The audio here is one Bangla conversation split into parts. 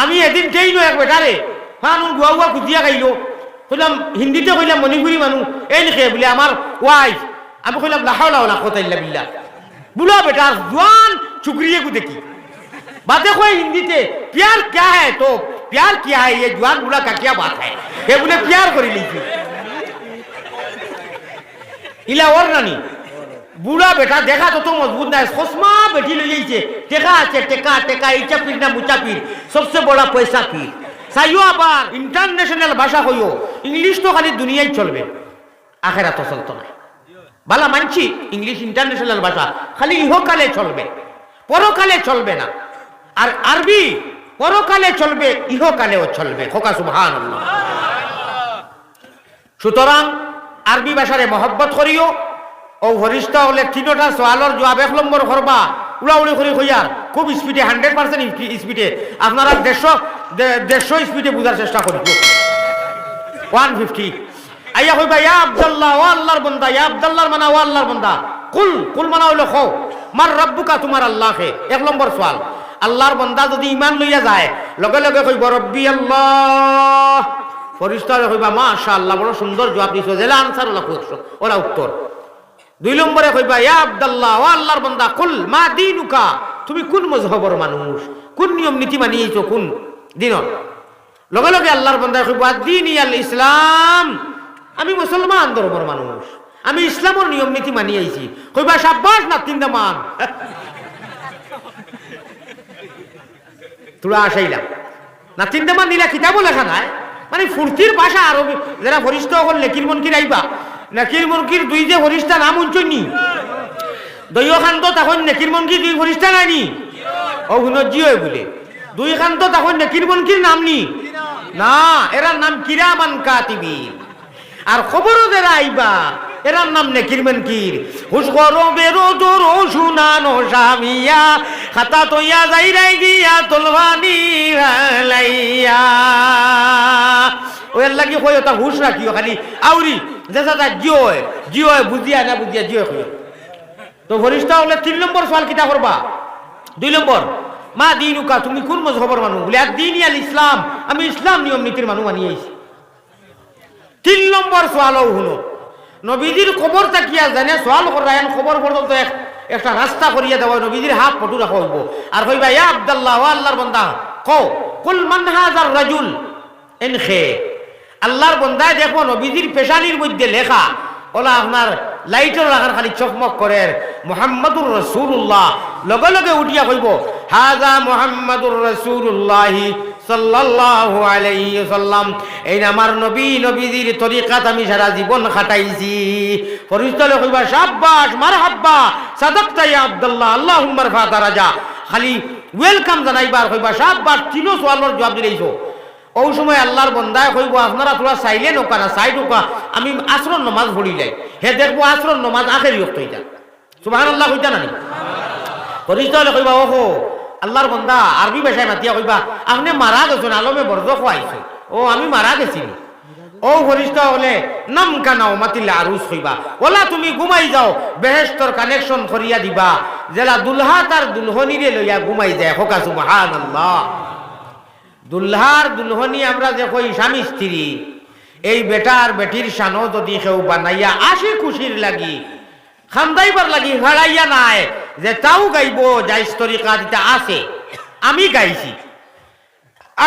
আমি এদিন ট্রেইন এক বেটারে মানুষ গুয়া গুয়া খুঁজিয়া খাইলো কইলাম হিন্দিতে কইলাম মণিপুরি মানুষ এই লিখে বলে আমার ওয়াইফ আমি কইলাম লাহাওলা ওলা কোথাইল্লা বিল্লা বুলা বেটা জোয়ান চুকরিয়ে কু দেখি बातें कोई हिंदी से प्यार क्या है तो प्यार क्या है ये जवान बुला का क्या बात है ये बोले प्यार कर लीजिए इला और नानी বুড়া বেটা, দেখা তো তো মজবুত নাই, সসমা বেটি লই যাইছে টেকা আছে, টেকা টেকা ইচা পীর না মুচা পীর সবচেয়ে বড় পয়সা পীর চাইও আবার ইন্টারন্যাশনাল ভাষা হইও ইংলিশ তো খালি দুনিয়ায় চলবে। আখেরা তো চলতো না। বালা মানছি ইংলিশ ইন্টারন্যাশনাল ভাষা, খালি ইহকালে চলবে, পরকালে চলবে না। আর আরবি, পরকালে চলবে, ইহকালেও চলবে। খোকা সুবহান সুতরাং আরবি ভাষারে মহব্বত করিও ও ভরিষ্ঠ হলে তিনোটা সোয়ালর জবাব, এক নম্বর করবা উড়াউড়ি করি হইয়ার খুব স্পিডে হান্ড্রেড পার্সেন্ট স্পিডে আপনারা দেড়শো দেড়শো স্পিডে বোঝার চেষ্টা করিব ওয়ান ফিফটি আইয়া কইবা, ইয়া আব্দুল্লাহ, ও আল্লাহর বন্দা, ইয়া আব্দুল্লাহর মানা, ও আল্লাহর বন্দা। কুল কুল মানা হইল খো মার রব্বুকা তোমার আল্লাহকে। এক নম্বর সোয়াল। আল্লাহর বন্দা যদি ইমান লইয়া যায়, লগে লগে কইব, রব্বি আল্লাহ। ফরিস্তারে কইবা মাশা আল্লাহ বড় সুন্দর জবাব দিছো। জেলা আনসার ওলা ওরা উত্তর। দুই নম্বরে কইবা, ইয়া আব্দুল্লাহ, ও আল্লাহর বন্দা, কুল মা দিনুকা? তুমি কোন মজহবর মানুষ? কোন নিয়ম নীতি মানিয়েছো কোন দিনত? লগে লগে আল্লাহর বন্দায় কইব, দিন ইয়াল ইসলাম, আমি মুসলমান ধর্মর মানুষ, আমি ইসলামের নিয়ম নীতি মানি আইছি কইবা, সাব্বাস না, তিনটা মান। তোরা আসাইলাম। না, তিনটা মান নিলা কিতাবও লেখা নাই? মানে ফুর্তির ভাষা আরও যারা ফরিষ্ঠ হল লেকির মনকির আইবা। নাকির মনকির দুই যে ফরিষ্টা নাম উঞ্চনি দৈয় খান্ত তখন নেকির মনকির দুই ফরিষ্টা নাইনি। ও হুন জিও বলে। দুই খান্ত তখন নেকির মনকির নাম নি। না, এরার নাম কিরামান কাতিবিন আর খবরও যারা আইবা, এরার নাম নেকির মনকির হুস করো বেরো তোর শুনানো স্বামিয়া খাতা তৈয়া যাই রাই গিয়া তোলবানি হালাইয়া। ওর লাগি কই ওটা হুশ রাখিও, খালি আউরি। যেসা তা জিও না বুঝিয়া জিও তো ভরিষ্ঠ হলে তিন নম্বর সওয়াল কিতা করবা? দুই নম্বর, মা দিনুকা, তুমি কোন মজহবর মানুষ বলে দিন আল ইসলাম, আমি ইসলাম নিয়ম নীতির মানুষ মানিয়ে আইছি। তিন নম্বর সোয়ালও হলো নবীজির খবর তাকিয়া জানে সোয়াল করায়ন খবর পর্যন্ত এক, একটা রাস্তা করিয়া দেওয়া, নবীজির হাত ফটো রাখা হইব। আর কইবা, ইয়া আব্দুল্লাহ আল্লাহর বন্দা কো কুল মান হাজার রাজুল খে আল্লাহর বন্দায় দেখো, নবীজির পেশানির মধ্যে লেখা। ওলা আপনার লাইটের রাখার খালি চকমক করে। মোহাম্মদুর রসুল্লাহ লগে লগে উঠিয়া কইব হাজা মোহাম্মদুর রসুল্লাহ সাল্লাল্লাহু আলাইহি সাল্লাম এই আমার নবী, নবীজির তরিকাত আমি সারা জীবন খাটাইছি। ফরিস্তলে কইবা শাবাশ মারহাব্বা, সাদাকতা ইয়া আব্দুল্লাহ, আল্লাহুম্মা রফা দারাজা। খালি ওয়েলকাম জানাইবার কইবা শাবাশ তিনো সোয়ালের জবাব দিলেইছো। ওই সময় আল্লাহর বন্দায় কইব, আপনারা তোরা চাইলে নৌকা না, চাই নৌকা। আমি আশ্রম নমাজ ভরি যাই হে দেখব আশ্রম নমাজ আখের ইয়ক্ত হইতা সুবাহান আল্লাহ কইতা নানি পরিচয় কইবা, ওহো, আল্লাহর বন্দা, আরবি ভাষায় মাতিয়া কইবা, আপনি মারা গেছেন, আলমে বর্জ খোয়াইছে ও, আমি মারা গেছি ও ফরিস্তা হলে, নাম কানাও মাতিলে আরুস হইবা ওলা তুমি ঘুমাই যাও বেহেস্তর কানেকশন করিয়া দিবা। জেলা দুলহা তার দুলহনিরে লইয়া ঘুমাই যায়, হোকা সুবহান আল্লাহ দুল্হার দুলহনি আমরা যে কই স্বামী স্ত্রী, এই বেটার বেটির সানো যদি কেউ বানাইয়া আসে খুশির লাগি, খান্দাইবার লাগি, হারাইয়া নাই, যে তাও গাইব, যাই তরিকা দিতে আছে আমি গাইছি।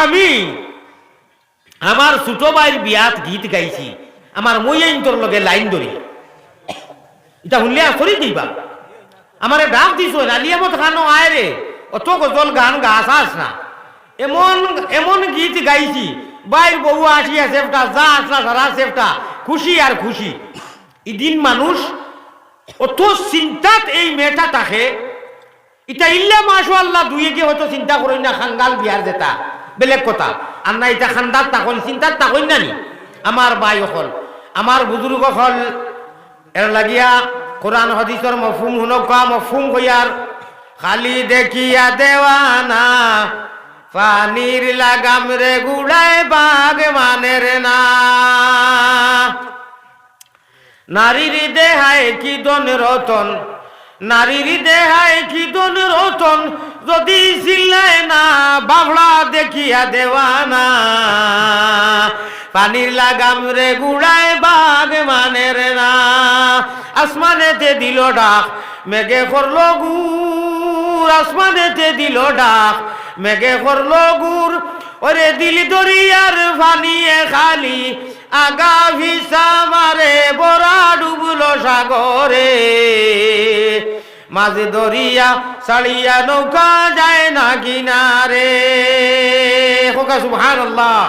আমি আমার ছোট ভাইয়ের বিয়াত গীত গাইছি, আমার মই তোর লগে লাইন ধরি এটা শুনলে আসরি দিবা আমারে ডাক দিছ আলিয়ামত খানো আয় রে অত গজল গান গাছ আস না। এমন এমন গীত গাইছি বাইর বউ আসিয়া সেফটা যা আসলা সারা সেফটা খুশি আর খুশি। ইদিন মানুষ অত চিন্তাত এই মেয়েটা থাকে, ইটা ইল্লা মাসু আল্লাহ দুয়ে গিয়ে হয়তো চিন্তা করি না খাঙ্গাল বিয়ার যেটা। বেলেগ কথা। আর না এটা খান্দার তাকন, চিন্তার তাকন না নি? আমার বাই হল আমার বুজুর্গ হল এর লাগিয়া কোরআন, হদিসর মফুম হুনকা মফুম হইয়ার খালি দেখিয়া দেওয়ানা পানির লাগাম রে গুড়ায় বাঘ মানের না। নারীর দেহায় কি দন রতন? নারীর দেহায় কি দন রতন? যদি চিল্লায় না, বাবলা দেখিয়া দেওয়ানা পানির লাগাম রে গুড়ায় বাঘ মানের না। আসমানেতে দিল ডাক, মেঘে করল গুর আসমানেতে দিল ডাক, মেঘে করল গুর ওরে দিলি দরিয়ার ফানিয়ে খালি, আগা ভিসা মারে বড়া ডুবলো সাগরে। মাঝে দরিয়া সাড়িয়া নৌকা যায় না কিনারে। হোকা সুবহান আল্লাহ